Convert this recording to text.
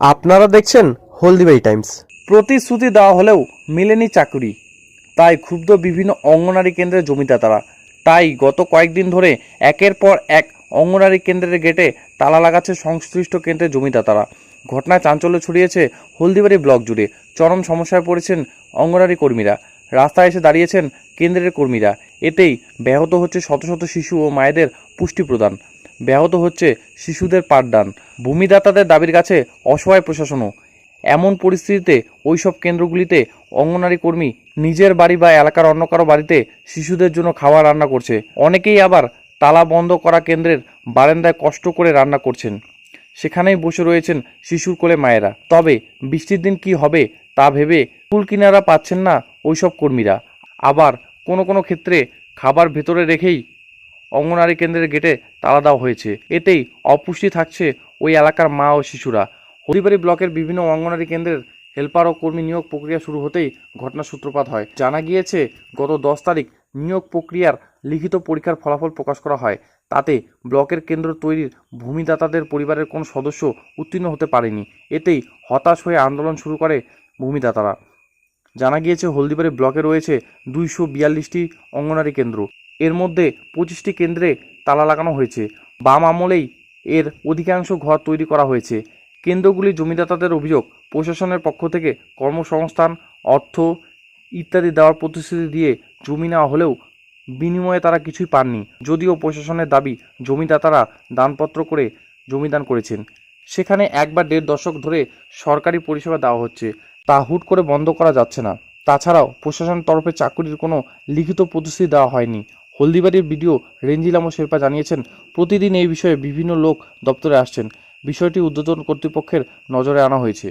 আপনারা দেখছেন হলদিবাই টাইমস। প্রতিশ্রুতি দেওয়া হলেও মেলেনি চাকরি। তাই ক্ষুব্ধ বিভিন্ন অঙ্গনারী কেন্দ্রের জমিদাতারা তাই গত কয়েকদিন ধরে একের পর এক অঙ্গনারী কেন্দ্রের গেটে তালা লাগাচ্ছে সংশ্লিষ্ট কেন্দ্রের জমিদাতারা ঘটনায় চাঞ্চল্য ছড়িয়েছে হলদিবাড়ি ব্লক জুড়ে। চরম সমস্যায় পড়েছেন অঙ্গনারী কর্মীরা। রাস্তায় এসে দাঁড়িয়েছেন কেন্দ্রের কর্মীরা। এতেই ব্যাহত হচ্ছে শত শত শিশু ও মায়েদের পুষ্টি প্রদান ব্যাহত হচ্ছে শিশুদের পাঠদান। ভূমিদাতাদের দাবির কাছে অসহায় প্রশাসনও। এমন পরিস্থিতিতে ওইসব কেন্দ্রগুলিতে অঙ্গনারী কর্মী নিজের বাড়ি বা এলাকার অন্য কারও বাড়িতে শিশুদের জন্য খাবার রান্না করছে। অনেকেই আবার তালা বন্ধ করা কেন্দ্রের বারান্দায় কষ্ট করে রান্না করছেন। সেখানেই বসে রয়েছেন শিশুর কোলে মায়েরা। তবে বৃষ্টির দিন কি হবে তা ভেবে কুল কিনারা পাচ্ছেন না ওইসব কর্মীরা। আবার কোনো কোনো ক্ষেত্রে খাবার ভেতরে রেখেই অঙ্গনারী কেন্দ্রের গেটে তালা দেওয়া হয়েছে। এতেই অপুষ্টি থাকছে ওই এলাকার মা ও শিশুরা। হরিবাড়ি ব্লকের বিভিন্ন অঙ্গনারী কেন্দ্রের হেল্পার ও কর্মী নিয়োগ প্রক্রিয়া শুরু হতেই ঘটনার সূত্রপাত হয়। জানা গিয়েছে, গত দশ তারিখ নিয়োগ প্রক্রিয়ার লিখিত পরীক্ষার ফলাফল প্রকাশ করা হয়। তাতে ব্লকের কেন্দ্র তৈরির ভূমিদাতাদের পরিবারের কোনো সদস্য উত্তীর্ণ হতে পারেনি। এতেই হতাশ হয়ে আন্দোলন শুরু করে ভূমিদাতারা। জানা গিয়েছে, হলদিবাড়ি ব্লকে রয়েছে দুইশো বিয়াল্লিশটি অঙ্গনারী কেন্দ্র। এর মধ্যে পঁচিশটি কেন্দ্রে তালা লাগানো হয়েছে। বাম আমলেই এর অধিকাংশ ঘর তৈরি করা হয়েছে। কেন্দ্রগুলি জমিদাতাদের অভিযোগ, প্রশাসনের পক্ষ থেকে কর্মসংস্থান, অর্থ ইত্যাদি দেওয়ার প্রতিশ্রুতি দিয়ে জমি নেওয়া হলেও বিনিময়ে তারা কিছুই পাননি। যদিও প্রশাসনের দাবি, জমিদাতারা দানপত্র করে জমিদান করেছেন। সেখানে একবার দেড় দশক ধরে সরকারি পরিষেবা দেওয়া হচ্ছে। তা হুট করে বন্ধ করা যাচ্ছে না। তাছাড়াও প্রশাসনের তরফে চাকরির কোনো লিখিত প্রতিশ্রুতি দেওয়া হয়নি। হলদিবাড়ির বিডিও রেঞ্জিলামো শেরপা জানিয়েছেন, প্রতিদিন এই বিষয়ে বিভিন্ন লোক দপ্তরে আসছেন। বিষয়টি উদ্বোধন কর্তৃপক্ষের নজরে আনা হয়েছে।